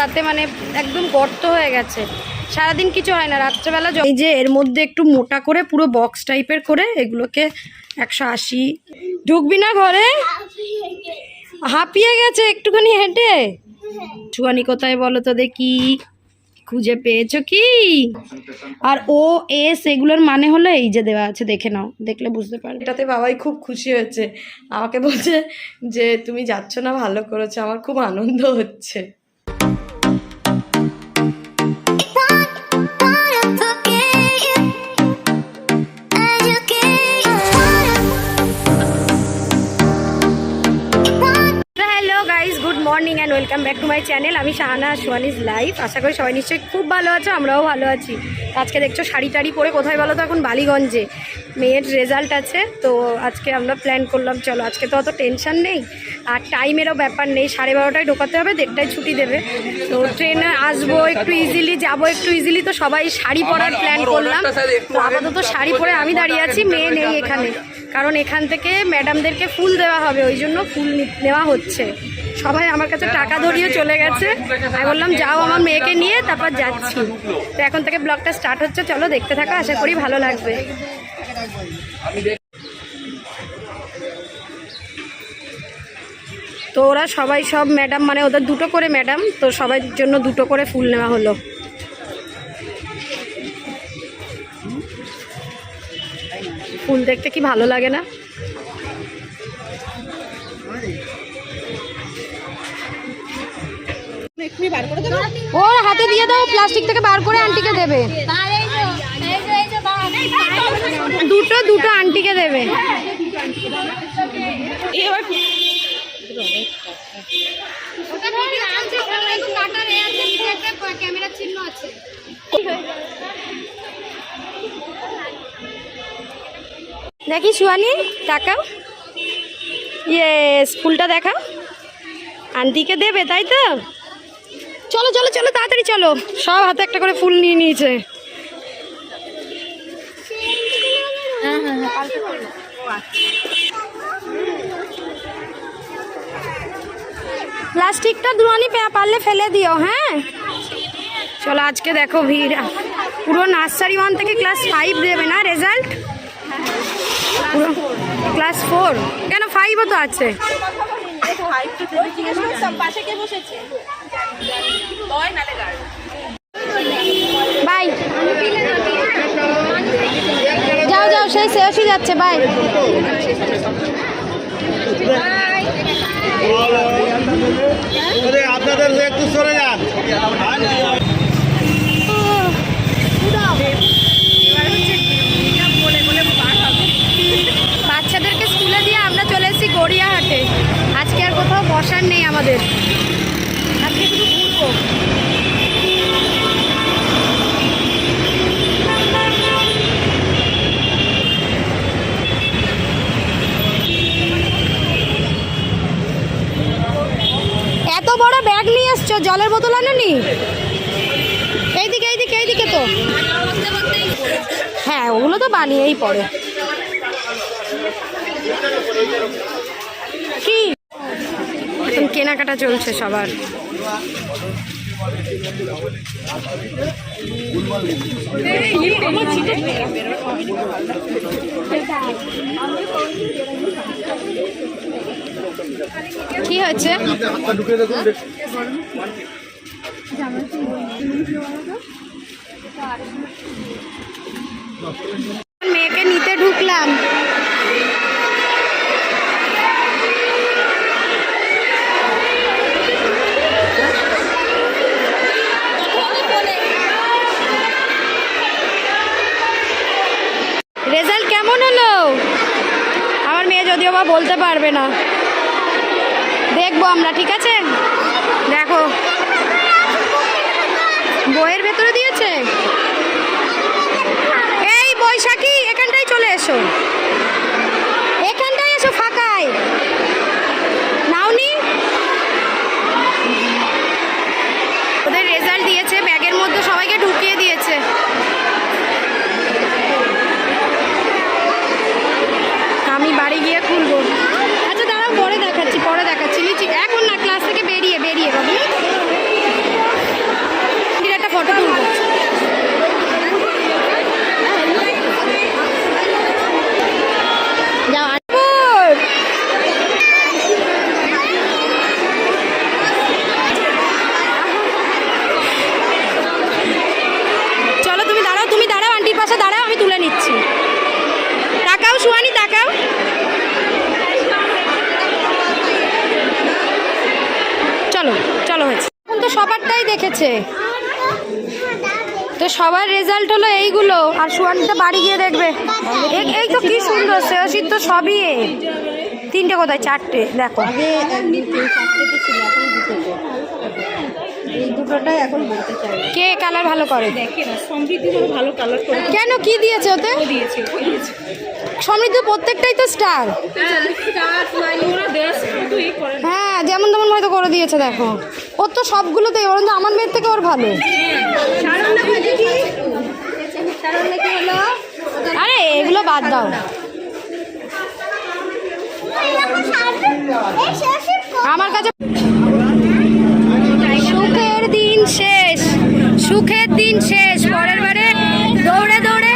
দাঁতে মানে একদম গর্ত হয়ে গেছে। সারাদিন কিছু হয় না, রাত্রেবেলা এই যে এর মধ্যে একটু মোটা করে পুরো বক্স টাইপের করে এগুলোকে একশো আশি। ঢুকবি না ঘরে? হাঁপিয়ে গেছে, একটুখানি হেঁটে? চুয়ানি কোথায় বলো তো দেখি, খুঁজে পেয়েছ কি? আর ও, এস, এগুলোর মানে হলো এই যে দেওয়া আছে, দেখে নাও, দেখলে বুঝতে পারবে। এটাতে বাবাই খুব খুশি হয়েছে। আমাকে বলছে যে, তুমি যাচ্ছ না, ভালো করেছ, আমার খুব আনন্দ হচ্ছে। Morning and welcome back to my channel আমি শাহানা সোয়ানিজ লাইফ আশা করি সবাই নিশ্চয়ই খুব ভালো আছো আমরাও ভালো আছি। আজকে দেখছ শাড়ি টাড়ি পরে কোথায় বলো তো এখন বালিগঞ্জে। মেয়ের রেজাল্ট আছে তো আজকে আমরা প্ল্যান করলাম চলো আজকে তো অত টেনশন নেই। আর টাইমেরও ব্যাপার নেই সাড়ে বারোটায় ঢোকাতে হবে দেড়টায় ছুটি দেবে। তো ট্রেনে আসব একটু ইজিলি যাব একটু ইজিলি তো সবাই শাড়ি পরার প্ল্যান করলাম। তো আপাতত শাড়ি পরে আমি দাঁড়িয়ে আছি মেয়ে নেই এখানে। কারণ এখান থেকে ম্যাডামদেরকে ফুল দেওয়া হবে ওই জন্য ফুল নেওয়া হচ্ছে। সবাই আমার কাছে টাকা ধরিয়ে চলে গেছে। আমি বললাম, যাও আমার মেয়েকে নিয়ে, তারপর যাচ্ছি। তো এখন থেকে ব্লগটা স্টার্ট হচ্ছে। চলো, দেখতে থাকো, আশা করি ভালো লাগবে। তো ওরা সবাই সব ম্যাডাম মানে ওদের দুটো করে ম্যাডাম, তো সবার জন্য দুটো করে ফুল নেওয়া হলো। ফুল দেখতে কি ভালো লাগে না? ওর হাতে দিয়ে দাও প্লাস্টিক থেকে বার করে আন্টিকে দেবে। দুটো দুটো আন্টিকে দেবে। দেখি সুয়ানি টাকা ইয়ে স্কুলটা দেখা আন্টিকে দেবে, তাই তো? চলো চলো চলো, তাড়াতাড়ি চলো। সব হাতে একটা করে ফুল নিয়ে নিয়েছে। প্লাস্টিকটা দুয়ানি পারলে ফেলে দিও হ্যাঁ? চলো, আজকে দেখো ভিড়। পুরো নার্সারি ওয়ান থেকে ক্লাস ফাইভ দেবে না রেজাল্ট? Class four. কেন, ফাইভও তো আছে। বাই। যাও যাও সেই শেষই যাচ্ছে বাই। আরে আপনাদের একটু সরে যান বাচ্চাদেরকে স্কুলে দিয়ে আমরা চলে এসেছি গড়িয়াহাটে আজকে আর কোথাও বসার নেই আমাদের আজকে শুধু ঘুরবো এত বড় ব্যাগ নিয়ে এসছো জলের বোতল আনোনি এইদিকে এইদিকে এইদিকে তো হ্যাঁ ওগুলো তো বানিয়েই পড়ে কি এখন কেনাকাটা চলছে সবার কি হচ্ছে মেয়েকে নিতে ঢুকলাম। বলতে পারবে না। দেখব আমরা, ঠিক আছে? দেখো। বইয়ের ভেতরে দিয়েছে? এই বৈশাখী, এখানটায় চলে এসো। এখানটায় এসো ফাঁকায়। আমি বাড়ি গিয়ে খুলবো। আচ্ছা দাঁড়াও, পরে দেখাচ্ছি পরে দেখাচ্ছি। লিচি, এখন না ক্লাস থেকে বেরিয়ে বেরিয়ে বাবু সুয়ানি তাকাও চলো চলো হয়েছে এখন তো সবারটাই দেখেছে। তো সবার রেজাল্ট হলো এইগুলো। আর সুয়ানিটা বাড়ি গিয়ে দেখবে। এই- তো কি সুন্দর, শ্রেয়সীর তো সবই। তিনটে কোথায়? চারটে, দেখো আগে একদিন চারটেতে ছিল এখন দুটোতে এই দুটোটাই এখন বলতে চাই। কে কালার ভালো করে? দেখে না সমৃদ্ধি ভালো কালার করে। কেন কি দিয়েছে ওতে? দিয়েছে সমৃদ্ধ প্রত্যেকটাই তো স্টার ওরা করে। হ্যাঁ যেমন তেমন হয়তো করে দিয়েছে দেখো। ওর তো সবগুলোতেই বরঞ্চ আমার মেয়ের থেকে ওর ভালো। আরে এগুলো বাদ দাও। আমার কাছে দিন শেষ, সুখের দিন শেষ। পরের বারে দৌড়ে দৌড়ে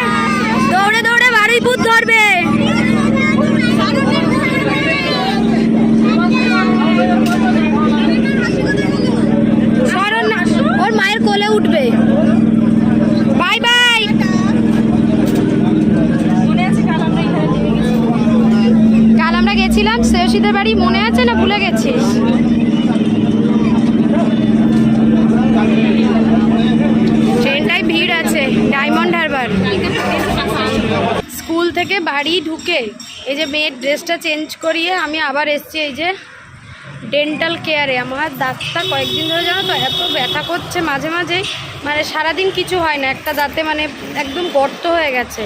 দৌড়ে দৌড়ে ভূত ধরবে। ওর মায়ের কোলে উঠবে। Bye bye. কাল আমরা গেছিলাম শ্রেয়সীদের বাড়ি, মনে আছে না ভুলে গেছিস ট্রেনটায় ভিড় আছে ডায়মন্ড হারবার স্কুল থেকে বাড়ি ঢুকে এই যে মেয়ের ড্রেসটা চেঞ্জ করিয়ে আমি আবার এসছি এই যে ডেন্টাল কেয়ারে আমার দাঁতটা কয়েকদিন ধরে জানো তো এত ব্যথা করছে মাঝে মাঝেই মানে সারাদিন কিছু হয় না, একটা দাঁতে মানে একদম গর্ত হয়ে গেছে।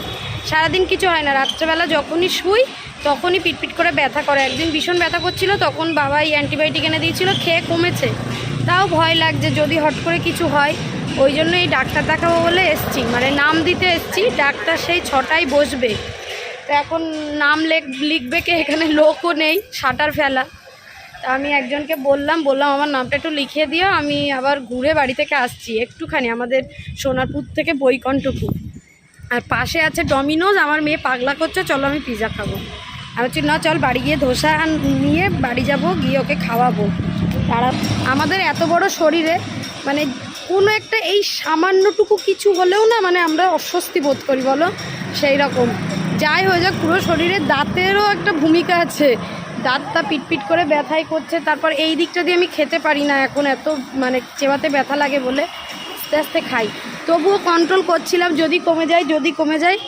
সারাদিন কিছু হয় না, রাত্রেবেলা যখনই শুই তখনই পিটপিট করে ব্যথা করে। একদিন ভীষণ ব্যথা করছিল, তখন বাবাই অ্যান্টিবায়োটিক এনে দিয়েছিল, খেয়ে কমেছে। তাও ভয় লাগছে, যদি হট করে কিছু হয়, ওই জন্য এই ডাক্তার দেখাবো বলে এসছি। মানে নাম দিতে এসছি, ডাক্তার সেই ছটায় বসবে। এখন নাম লেখ লিখবে কে? এখানে লোকও নেই শাটার ফেলা। তা আমি একজনকে বললাম বললাম, আমার নামটা একটু লিখিয়ে দিও, আমি আবার ঘুরে বাড়ি থেকে আসছি। একটুখানি আমাদের সোনারপুর থেকে বৈকণ্ঠপুর। আর পাশে আছে ডমিনোজ, আমার মেয়ে পাগলা করছে, চলো আমি পিৎজা খাব। আমি বলছি, না, চল বাড়ি গিয়ে ধোসা নিয়ে বাড়ি যাব, গিয়ে ওকে খাওয়াবো। তারা, আমাদের এত বড় শরীরে মানে কোনো একটা এই সামান্যটুকু কিছু হলেও না মানে আমরা অস্বস্তি বোধ করি, বলো? সেই রকম যাই হয়ে যাক, পুরো শরীরে দাঁতেরও একটা ভূমিকা আছে। দাঁতটা পিটপিট করে ব্যথাই করছে, তারপর এই দিকটা দিয়ে আমি খেতে পারি না এখন, এত মানে চেবাতে ব্যথা লাগে বলে আস্তে আস্তে খাই। তবুও কন্ট্রোল করছিলাম, যদি কমে যায়, যদি কমে যায়।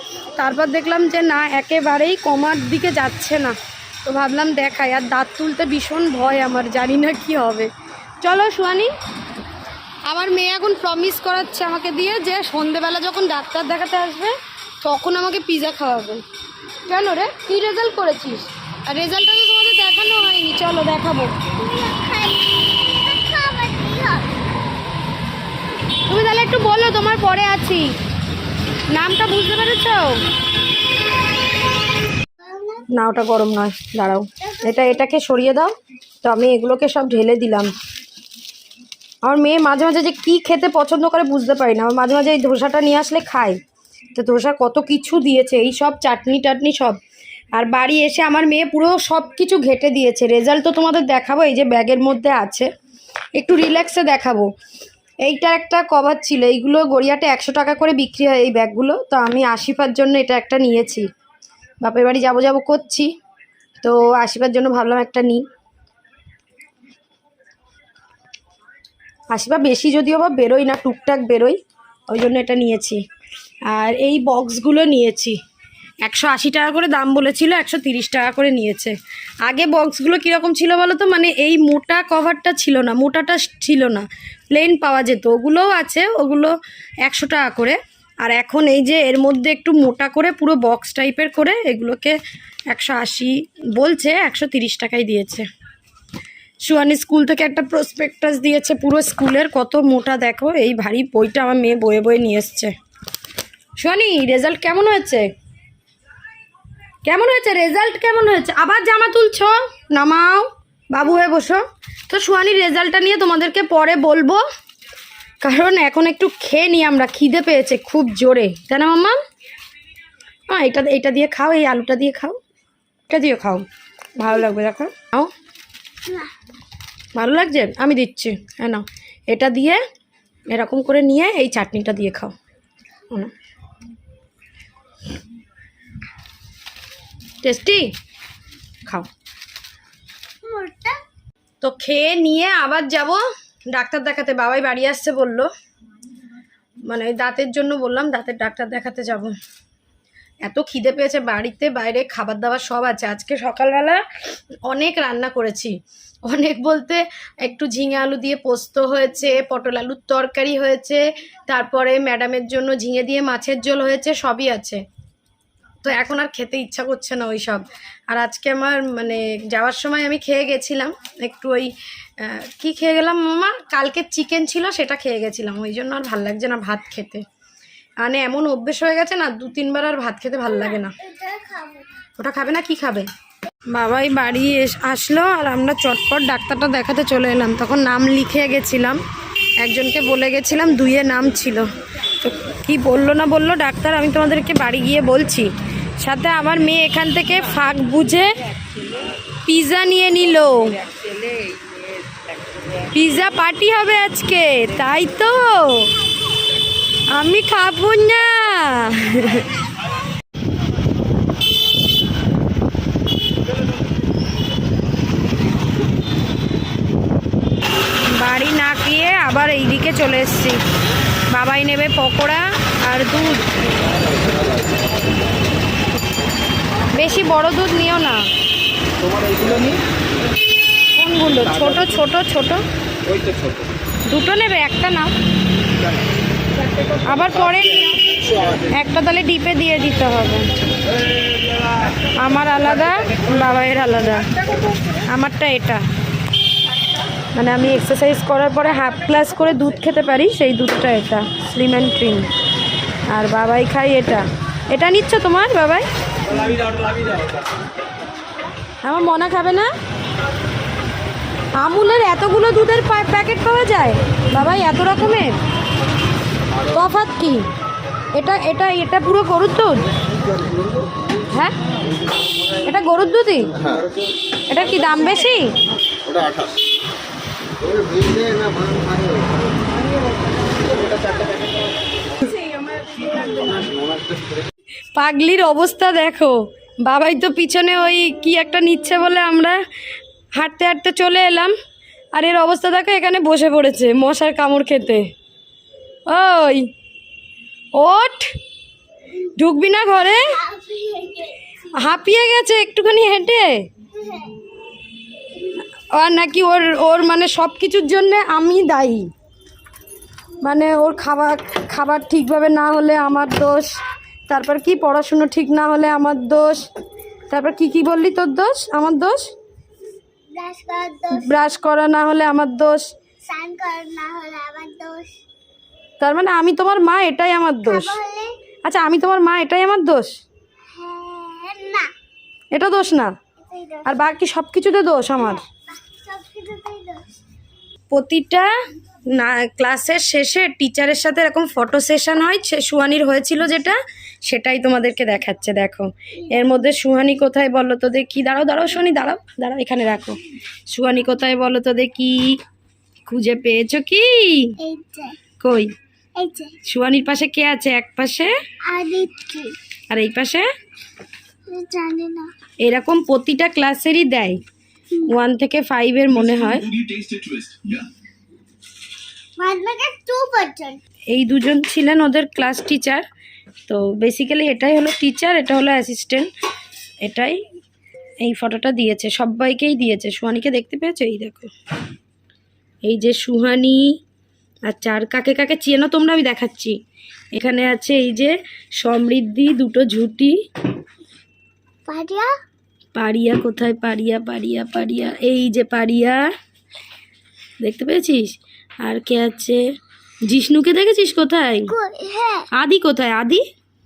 তারপর দেখলাম যে না, একেবারেই কমার দিকে যাচ্ছে না। তো ভাবলাম দেখাই, আর দাঁত তুলতে ভীষণ ভয় আমার, জানি না কি হবে। চলো সুয়ানি আমার মেয়ে এখন প্রমিস করাচ্ছে আমাকে দিয়ে যে সন্ধেবেলা যখন ডাক্তার দেখাতে আসবে তখন আমাকে পিৎজা খাওয়াবে। কেন রে, কী রেজাল্ট করেছিস? আর রেজাল্টটা তো তোমাদের দেখানো হয়নি। চলো দেখাবো। তুমি তাহলে একটু বলো, তোমার পরে আছি। নামটা বুঝতে পেরেছ? না, ওটা গরম নয়। দাঁড়াও। এটা, এটাকে সরিয়ে দাও। তো আমি এগুলোকে সব ঢেলে দিলাম। আমার মেয়ে মাঝে মাঝে যে কী খেতে পছন্দ করে বুঝতে পারি না। আমার মাঝে মাঝে এই ধোসাটা নিয়ে আসলে খায়। তো ধোসা কত কিছু দিয়েছে, এই সব চাটনি টাটনি সব। আর বাড়ি এসে আমার মেয়ে পুরো সব কিছু ঘেটে দিয়েছে। রেজাল্ট তো তোমাদের দেখাবো, এই যে ব্যাগের মধ্যে আছে। একটু রিল্যাক্সে দেখাবো। এইটা একটা কভার ছিল, এইগুলো গড়িয়াতে একশো টাকা করে বিক্রি হয় এই ব্যাগগুলো। তো আমি আশিফার জন্য এটা একটা নিয়েছি। বাপের বাড়ি যাব যাব করছি, তো আশিফার জন্য ভাবলাম একটা নিই। আশিফা বেশি যদিও বা বেরোই না, টুকটাক বেরোই। ওই জন্য এটা নিয়েছি। আর এই বক্সগুলো নিয়েছি। একশো আশি টাকা করে দাম বলেছিল, একশো তিরিশ টাকা করে নিয়েছে। আগে বক্সগুলো কীরকম ছিল বলো তো? মানে এই মোটা কভারটা ছিল না, মোটাটা ছিল না। প্লেন পাওয়া যেত, ওগুলোও আছে, ওগুলো একশো টাকা করে। আর এখন এই যে এর মধ্যে একটু মোটা করে পুরো বক্স টাইপের করে এগুলোকে একশো আশি বলছে, একশো তিরিশ টাকায় দিয়েছে। সুয়ানি স্কুল থেকে একটা প্রসপেক্টাস দিয়েছে, পুরো স্কুলের, কত মোটা দেখো, এই ভারী বইটা আমার মেয়ে বয়ে বয়ে নিয়ে এসছে। সুয়ানি রেজাল্ট কেমন হয়েছে? কেমন হয়েছে? রেজাল্ট কেমন হয়েছে? আবার জামা তুলছ? নামাও, বাবু হয়ে বসো। তো সুয়ানির রেজাল্টটা নিয়ে তোমাদেরকে পরে বলব। কারণ এখন একটু খেয়ে নিই আমরা, খিদে পেয়েছে খুব জোরে। তাই না, মাম্মা? হ্যাঁ এটা এটা দিয়ে খাও, এই আলুটা দিয়ে খাও। এটা দিয়ে খাও। ভালো লাগবে, দেখো। খাও ভালো লাগছে? আমি দিচ্ছি। হ্যাঁ না এটা দিয়ে এরকম করে নিয়ে এই চাটনিটা দিয়ে খাও। না। টেস্টি? খাও। তো খেয়ে নিয়ে আবার যাব। ডাক্তার দেখাতে। বাবাই বাড়ি আসছে বলল। মানে দাঁতের জন্য বললাম দাঁতের ডাক্তার দেখাতে যাব। এত খিদে পেয়েছে বাড়িতে, বাইরে খাবার দাবার সব আছে। আজকে সকালবেলা অনেক রান্না করেছি। অনেক বলতে একটু ঝিঙে আলু দিয়ে পোস্ত হয়েছে, পটল আলুর তরকারি হয়েছে, তারপরে ম্যাডামের জন্য ঝিঙে দিয়ে মাছের ঝোল হয়েছে, সবই আছে। তো এখন আর খেতে ইচ্ছা করছে না ওই সব আর আজকে আমার মানে যাওয়ার সময় আমি খেয়ে গেছিলাম, একটু ওই কি খেয়ে গেলাম মামা? কালকে চিকেন ছিল, সেটা খেয়ে গেছিলাম। ওই জন্য আর ভালো লাগছে না ভাত খেতে। মানে এমন অভ্যেস হয়ে গেছে না দু তিনবার আর ভাত খেতে ভালো লাগে না। ওটা খাবে না কি খাবে? বাবাই বাড়ি আসলো আর আমরা চটপট ডাক্তারটা দেখাতে চলে এলাম। তখন নাম লিখে গেছিলাম। একজনকে বলে গেছিলাম দুইয়ে নাম ছিল। তো কী বলল না বলল ডাক্তার আমি তোমাদেরকে বাড়ি গিয়ে বলছি। সাথে আমার মেয়ে এখান থেকে ফাঁক বুঝে পিৎজা নিয়ে নিল। পিৎজা পার্টি হবে আজকে তাই তো? আমি খাব না। বাড়ি না গিয়ে আবার এইদিকে চলে এসেছি। বাবাই নেবে পকোড়া আর দুধ। বেশি বড় দুধ নিও না। কোনগুলো? ছোট ছোট ছোট? দুটো নেবে, একটা নাও। আবার পরে একটা তাহলে ডিপে দিয়ে দিতে হবে। আমার আলাদা, বাবাইয়ের আলাদা। আমারটা এটা। মানে আমি এক্সারসাইজ করার পরে হাফ গ্লাস করে দুধ খেতে পারি, সেই দুধটা এটা স্লিম অ্যান্ড ট্রিম আর বাবাই খাই এটা। এটা নিচ্ছ তোমার, বাবাই? আমার মনা খাবে না? আমুলের এতগুলো দুধের প্যাকেট পাওয়া যায়? বাবাই, এত রকমের? তফাৎ কি? এটা এটা এটা পুরো গরুর দুধ? হ্যাঁ? এটা গরুর দুধই? এটা কি দাম বেশি? পাগলির অবস্থা দেখো। বাবাই তো পিছনে ওই কি একটা নিচ্ছে বলে আমরা হাঁটতে হাঁটতে চলে এলাম। আর এর অবস্থা দেখো এখানে বসে পড়েছে মশার কামড় খেতে। ওই। ওঠ। ঢুকবি না ঘরে? হাঁপিয়ে গেছে একটুখানি হেঁটে? আর নাকি ওর ওর মানে সব কিছুর জন্যে আমি দায়ী? মানে ওর খাবার খাবার ঠিকভাবে না হলে আমার দোষ। তারপর কি পড়াশুনো ঠিক না হলে আমার দোষ? তারপর কি কি বললি তোর দোষ? আমার দোষ? ব্রাশ করার দোষ। ব্রাশ করা না হলে আমার দোষ। স্নান করার না হলে আমার দোষ। তার মানে আমি তোমার মা এটাই আমার দোষ। আচ্ছা আমি তোমার মা এটাই আমার দোষ? হ্যাঁ এটা দোষ না? আর বাকি সব কিছুতে দোষ আমার? দোষ। প্রতিটা না ক্লাসের শেষে টিচারের সাথে এরকম ফটো সেশন হয় সে সুহানির হয়েছিল যেটা সেটাই তোমাদেরকে দেখাচ্ছে দেখো। এর মধ্যে সুহানি কোথায় বলো তো দেখি। দাঁড়াও দাঁড়াও সুহানি দাঁড়াও দাঁড়াও এখানে রাখো। সুহানি কোথায় বলো তো দেখি। খুঁজে পেয়েছ কি? কই? এই যে সুহানির পাশে কে আছে? এক পাশে? আদিত্য আর এই পাশে? জানি না। এরকম প্রতিটা ক্লাসেরই দেয়। ওয়ান থেকে ফাইভের মনে হয়। এই দুজন ছিলেন ওদের ক্লাস টিচার তো বেসিক্যালি এটাই হলো টিচার এটা হলো অ্যাসিস্ট্যান্ট এটাই এই ফটোটা দিয়েছে সবাইকেই দিয়েছে। সুহানিকে দেখতে পেয়েছ? এই দেখো। এই যে সুহানি আর কাকে কাকে চেনো তোমরা? আমি দেখাচ্ছি। এখানে আছে এই যে সমৃদ্ধি দুটো ঝুটি। পারিয়া? পারিয়া কোথায়? পারিয়া পারিয়া পারিয়া। এই যে পারিয়া। দেখতে পেয়েছিস? আর কে আছে? জিষ্ণুকে দেখেছিস কোথায়? হ্যাঁ। আদি কোথায়? আদি?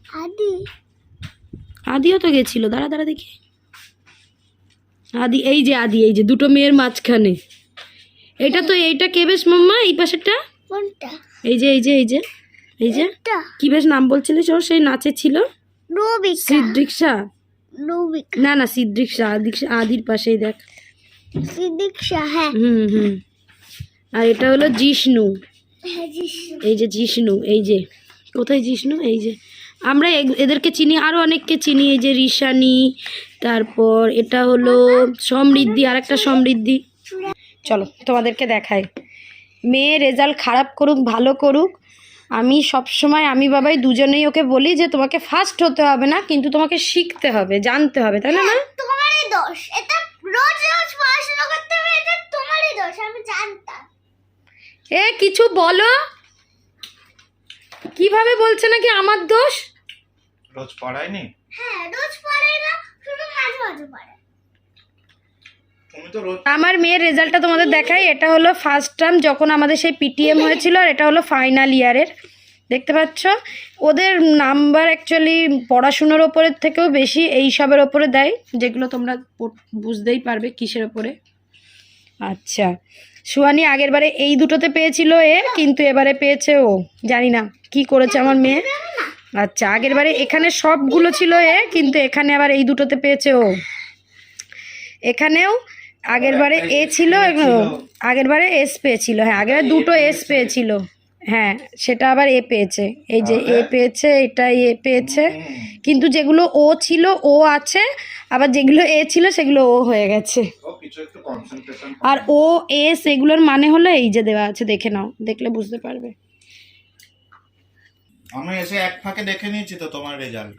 আদি। আদিও তো গেছিল। দাঁড়া দাঁড়া দেখি। আদি এই যে আদি এই যে দুটো মেয়ের মাঝখানে। এটা তো এইটা কে বেশ মাম্মা? এই পাশেরটা? কোনটা? এই যে এই যে এই যে এই যে। কি বেশ নাম বলছিলিস ওর? সেই নাচে ছিল? রুবিকা। না না সিদ্রিক্সা আদিক্সা আদির পাশেই দেখ। সিদ্দিকশা হ্যাঁ। হুম হুম। আর এটা হলো জিষ্ণু। হ্যাঁ এই যে জিষ্ণু এই যে। কোথায় জিষ্ণু? এই যে। আমরা এদেরকে চিনি আরও অনেককে চিনি এই যে রিশানি তারপর এটা হলো সমৃদ্ধি আর একটা সমৃদ্ধি। চলো তোমাদেরকে দেখাই। মেয়ে রেজাল্ট খারাপ করুক ভালো করুক আমি সব সময় আমি বাবাই দুজনেই ওকে বলি যে তোমাকে ফার্স্ট হতে হবে না কিন্তু তোমাকে শিখতে হবে জানতে হবে তাই না মা? তোমারই দোষ। এটা রোজ রোজ পড়াশোনা করতে হবে এটা তোমারই দোষ আমি জানতাম। এ কিছু বলো? কীভাবে বলছে নাকি আমার দোষ? রোজ পড়ায়নি? হ্যাঁ রোজ পড়ে না শুধু মাঝে মাঝে পড়ে তুমি তো রোজ আমার মেয়ের রেজাল্টটা তোমাদের দেখাই, এটা হলো ফার্স্ট টার্ম যখন আমাদের সেই পিটিএম হয়েছিল আর এটা হলো ফাইনাল ইয়ারের দেখতে পাচ্ছ? ওদের নাম্বার অ্যাকচুয়ালি পড়াশুনোর ওপরের থেকেও বেশি, এই সবের ওপরে দেয়, যেগুলো তোমরা বুঝতেই পারবে কিসের ওপরে। আচ্ছা সুয়ানি আগের বারে এই দুটোতে পেয়েছিল এ, কিন্তু এবারে পেয়েছে ও, জানি না কি করেছে আমার মেয়ে। আচ্ছা আগের বারে এখানে সবগুলো ছিল এ, কিন্তু এখানে আবার এই দুটোতে পেয়েছে ও। এখানেও আগের বারে এ ছিল আগের বারে এস পেয়েছিল। হ্যাঁ আগের দুটো এস পেয়েছিল। হ্যাঁ সেটা আবার এ পেয়েছে। এই যে এ পেয়েছে এটা এ পেয়েছে। কিন্তু যেগুলো ও ছিল ও আছে আবার যেগুলো এ ছিল সেগুলো ও হয়ে গেছে। আর ও এস এগুলোর মানে হলো এই যে দেওয়া আছে দেখে নাও দেখলে বুঝতে পারবে। আমি এসে এক ফাঁকে দেখে নিয়েছি তো তোমার রেজাল্ট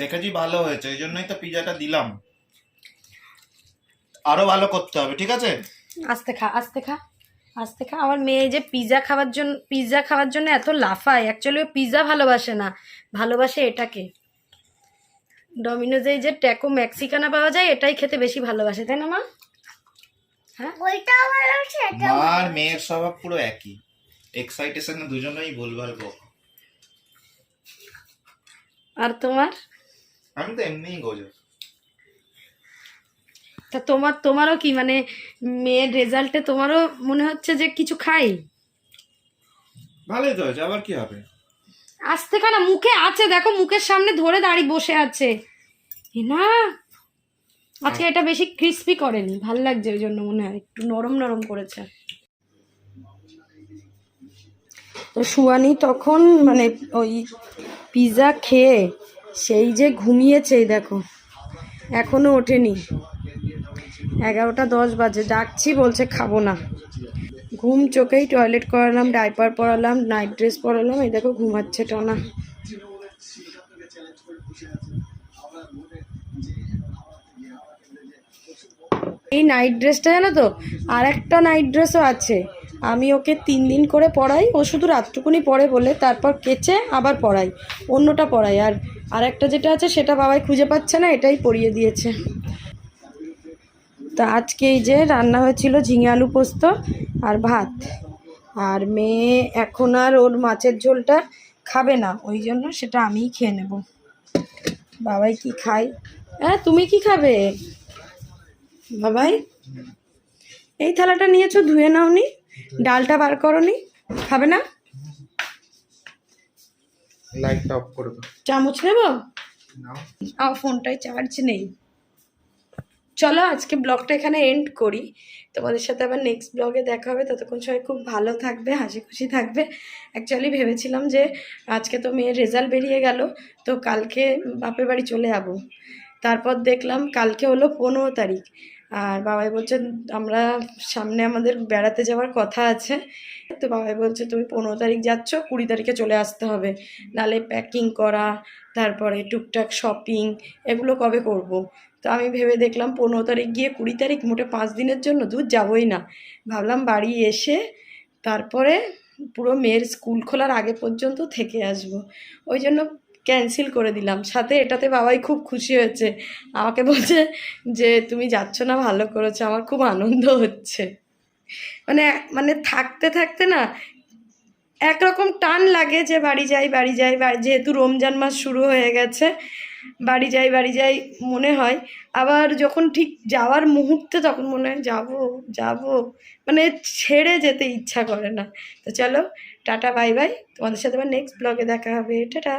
দেখেছি ভালো হয়েছে এই জন্যই তো পিজাটা দিলাম। আরও ভালো করতে হবে ঠিক আছে? আস্তে খা আস্তে খা আস্তে খা। আমার মেয়ে যে পিৎজা খাওয়ার জন্য পিৎজা খাওয়ার জন্য এত লাফায় অ্যাকচুয়ালি ও পিৎজা ভালোবাসে না। ভালোবাসে এটাকে। ডমিনোজে যে ট্যাকো ম্যাক্সিকানা পাওয়া যায় এটাই খেতে বেশি ভালোবাসে তাই না মা? এটা আর মেয়ের স্বভাব পুরো একই। এক্সাইটেশনে দুজনেই ভুলভাল বক আর তোমার? আমি তো এমনিই গোজো তা তোমার তোমারও কি মানে মেয়ের রেজাল্টে তোমারও মনে হচ্ছে যে কিছু খাই? ভালোই তো হয়েছে আবার কি হবে? আসতে খানা মুখে আছে দেখো মুখের সামনে ধরে দাঁড়িয়ে বসে আছে। না আজকে এটা বেশি ক্রিস্পি করেনি ভালো লাগছে ওই জন্য মনে হয় একটু নরম নরম করেছে। তো সুয়ানি তখন মানে ওই পিৎজা খেয়ে সেই যে ঘুমিয়েছে দেখো এখনও ওঠেনি। এগারোটা দশ বাজে, ডাকছি, বলছে খাব না। ঘুম চোখেই টয়লেট করালাম ডাইপার পরালাম নাইট ড্রেস পরালাম, এই দেখো ঘুমাচ্ছে টনা। এই নাইট ড্রেসটা জানো তো, আর একটা নাইট ড্রেসও আছে। আমি ওকে তিন দিন করে পরাই ও শুধু রাতটুকুনি পরে বলে, তারপর কেচে আবার পরাই অন্যটা পড়াই। আর আর একটা যেটা আছে, সেটা বাবাই খুঁজে পাচ্ছে না, এটাই পরিয়ে দিয়েছে। তা আজকে এই যে রান্না হয়েছিল ঝিঙে আলু পোস্ত আর ভাত। আর মেয়ে এখন আর ওর মাছের ঝোলটা খাবে না ওই জন্য সেটা আমিই খেয়ে নেব। বাবাই কি খাই হ্যাঁ তুমি কি খাবে? বাবাই এই থালাটা নিয়েছো ধুয়ে নাওনি ডালটা বার করনি খাবে না? লাইটটা অফ করে দাও। চামচ নেব? নাও। ফোনটায় চার্জ নেই। চলো আজকে ব্লগটা এখানে এন্ড করি। তোমাদের সাথে আবার নেক্সট ব্লগে দেখা হবে। ততক্ষণ সবাই খুব ভালো থাকবে হাসি খুশি থাকবে। অ্যাকচুয়ালি ভেবেছিলাম যে আজকে তো মেয়ের রেজাল্ট বেরিয়ে গেল, তো কালকে বাপের বাড়ি চলে যাব। তারপর দেখলাম কালকে হলো পনেরো তারিখ। আর বাবাই বলছে, আমরা সামনে আমাদের বেড়াতে যাওয়ার কথা আছে। তো বাবাই বলছে, তুমি পনেরো তারিখ যাচ্ছ, কুড়ি তারিখে চলে আসতে হবে। নালে প্যাকিং করা, তারপরে টুকটাক শপিং এগুলো কবে করব। তো আমি ভেবে দেখলাম পনেরো তারিখ গিয়ে কুড়ি তারিখ মোটে পাঁচ দিনের জন্য, দূর যাবই না। ভাবলাম বাড়ি এসে তারপরে পুরো মেয়ের স্কুল খোলার আগে পর্যন্ত থেকে আসব। ওই জন্য ক্যান্সেল করে দিলাম। সাথে এটাতে বাবাই খুব খুশি হয়েছে। আমাকে বলছে যে, তুমি যাচ্ছ না, ভালো করেছ। আমার খুব আনন্দ হচ্ছে। মানে মানে থাকতে থাকতে না একরকম টান লাগে যে, বাড়ি যাই বাড়ি যাই। যেহেতু রমজান মাস শুরু হয়ে গেছে বাড়ি যাই বাড়ি যাই মনে হয়। আবার যখন ঠিক যাওয়ার মুহূর্তে তখন মনে হয় যাব যাব। মানে ছেড়ে যেতে ইচ্ছা করে না। তো চলো, টাটা, বাই বাই। তোমাদের সাথে আবার নেক্সট ব্লগে দেখা হবে। টাটা!